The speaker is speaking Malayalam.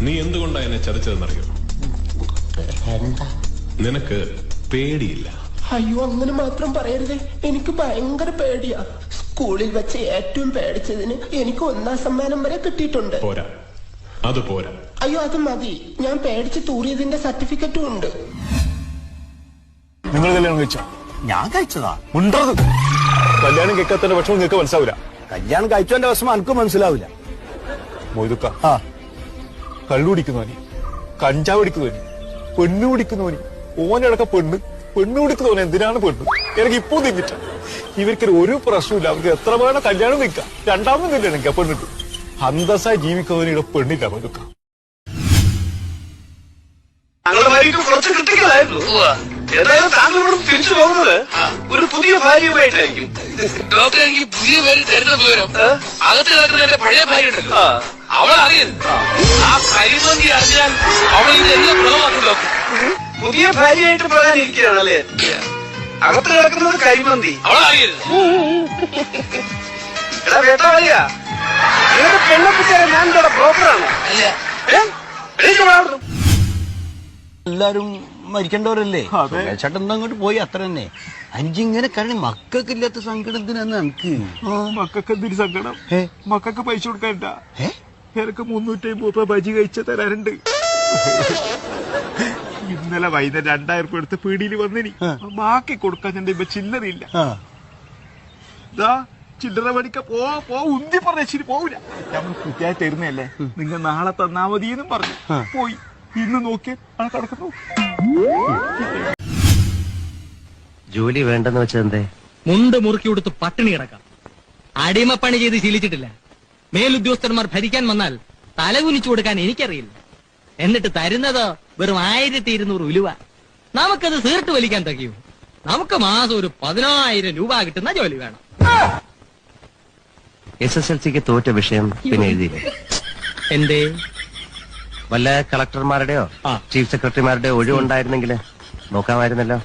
നീ എന്തുകൊണ്ടാ എന്നെ ചതിച്ചതെന്നറിയോ എന്താ? നിനക്ക് പേടിയില്ല. അയ്യോ അങ്ങനെ മാത്രം പറയരുത്. എനിക്ക് ഭയങ്കര പേടിയാ. സ്കൂളിൽ വെച്ച് ഏറ്റവും പേടിച്ചതിന് എനിക്ക് ഒന്നാം സമ്മാനം വരെ കിട്ടിയിട്ടുണ്ട്. പോരാ. അത് പോരാ. അയ്യോ അത് മതി. ഞാൻ പേടിച്ച് തൂറിയതിന്റെ സർട്ടിഫിക്കറ്റും ഉണ്ട്. നിങ്ങൾ കല്യാണം കഴിച്ചോ? ഞാൻ കഴിച്ചതാ. ഉണ്ടത്. കല്യാണം കേൾക്കാത്തതിന്റെ വിഷമം നിങ്ങൾക്ക് മനസ്സിലാവില്ല. കല്യാണം കഴിച്ചതിന്റെ വിഷമം എനിക്ക് മനസ്സിലാവില്ല. മൊയ്തുക്ക. ആ. കള്ളു കുടിക്കുന്നവന് കഞ്ചാവ് അടിക്കുന്നവന് പെണ്ണ് കുടിക്കുന്നവന് ഓനടക്ക പെണ്ണ് പെണ്ണ് കുടിക്കുന്നവന് എന്തിനാണ് പെണ്ണ്? എനിക്ക് ഇപ്പൊ തിന്നിട്ട ഇവർക്ക് ഒരു പ്രശ്നമില്ല അവർക്ക് എത്ര വേണം കല്യാണം നിൽക്കാം രണ്ടാമത് കല്യാണം എനിക്ക് പെണ്ണിട്ട്. അന്തസ്സായി ജീവിക്കുന്നവന് ഇവിടെ പെണ്ണില്ല താങ്കളുടെ ഭാര്യയ്ക്ക് കുറച്ച് ക്രിട്ടിക്കലായിരുന്നു ഏതായാലും താങ്കൾ ഇവിടെ തിരിച്ചു പോകുന്നത് ഒരു പുതിയ ഭാര്യയുമായിട്ടായിരിക്കും. ഡോക്ടർ എനിക്ക് പുതിയ പേര് തരുന്ന വിവരം. അകത്ത് കിടക്കുന്ന എന്റെ പഴയ ഭാര്യ ഉണ്ടല്ലോ. അവൾ അറിയരുത് ആ കരിമന്തി അറിഞ്ഞാൽ അവൾ ഇതെല്ലാം കുളമാക്കും ഡോക്ടർ. പുതിയ ഭാര്യയായിട്ട് പറയാനിരിക്കുകയാണല്ലേ അകത്ത് കിടക്കുന്നത് കരിമന്തി. അവൾ അറിയരുത് എടാ വേട്ടാ വഴിയ നിങ്ങളുടെ പെണ്ണപ്പിച്ചാൽ ഞാൻ ഇവിടെ ബ്രോക്കറാണ് എല്ലാരും മരിക്കേണ്ടവരല്ലേ? ചേട്ടൻ അങ്ങോട്ട് പോയി അത്ര തന്നെ. അഞ്ചിങ്ങനെ കാരണം മക്കൾക്കില്ലാത്ത സങ്കടം എന്തിനാന്ന് നമുക്ക്? മക്കൾക്ക് എന്തിനു സങ്കടം? മക്കൾക്ക് പൈസ കൊടുക്കണ്ട? എനിക്ക് മുന്നൂറ്റി അമ്പത് രൂപ ബജി കഴിച്ച തരാറുണ്ട് ഇന്നലെ വൈകുന്നേരം രണ്ടായിരം രൂപ എടുത്ത് പീടിയിൽ വന്നിനി. ബാക്കി കൊടുക്കാൻ എന്റെ ഇപ്പൊ ചില്ലറിയില്ല. ഇതാ ചില്ലറ പണിക്ക പോ പോ ഉന്തി പറഞ്ഞ ശരി പോവില്ല. നമ്മൾ കുട്ടിയായി തരുന്നല്ലേ നിങ്ങൾ നാളെ തന്നാ മതി എന്നും പറഞ്ഞു പോയി. ഇന്ന് നോക്കി ആ കിടക്കുന്നു ജോലി വേണ്ടെന്ന് വെച്ചെന്തേ എന്തേ മുണ്ട് മുറുക്കി കൊടുത്ത് പട്ടിണി കിടക്കാം. അടിമപ്പണി ചെയ്ത് ശീലിച്ചിട്ടില്ല. മേലുദ്യോഗസ്ഥന്മാർ ഭരിക്കാൻ വന്നാൽ തലകുനിച്ചു കൊടുക്കാൻ എനിക്കറിയില്ല. എന്നിട്ട് തരുന്നത് വെറും ആയിരത്തി ഇരുന്നൂറ് ഉലുവ. നമുക്കത് സീർട്ട് വലിക്കാൻ തകയൂ നമുക്ക് മാസം ഒരു പതിനായിരം രൂപ കിട്ടുന്ന ജോലി വേണം. എസ് എസ് എൽ സിക്ക് തോറ്റ വിഷയം പിന്നെ എഴുതിയില്ലേ? എന്തേ? വല്ല കളക്ടർമാരുടെയോ ആ. ചീഫ് സെക്രട്ടറിമാരുടെയോ ഒഴിവുണ്ടായിരുന്നെങ്കിൽ നോക്കാമായിരുന്നല്ലോ.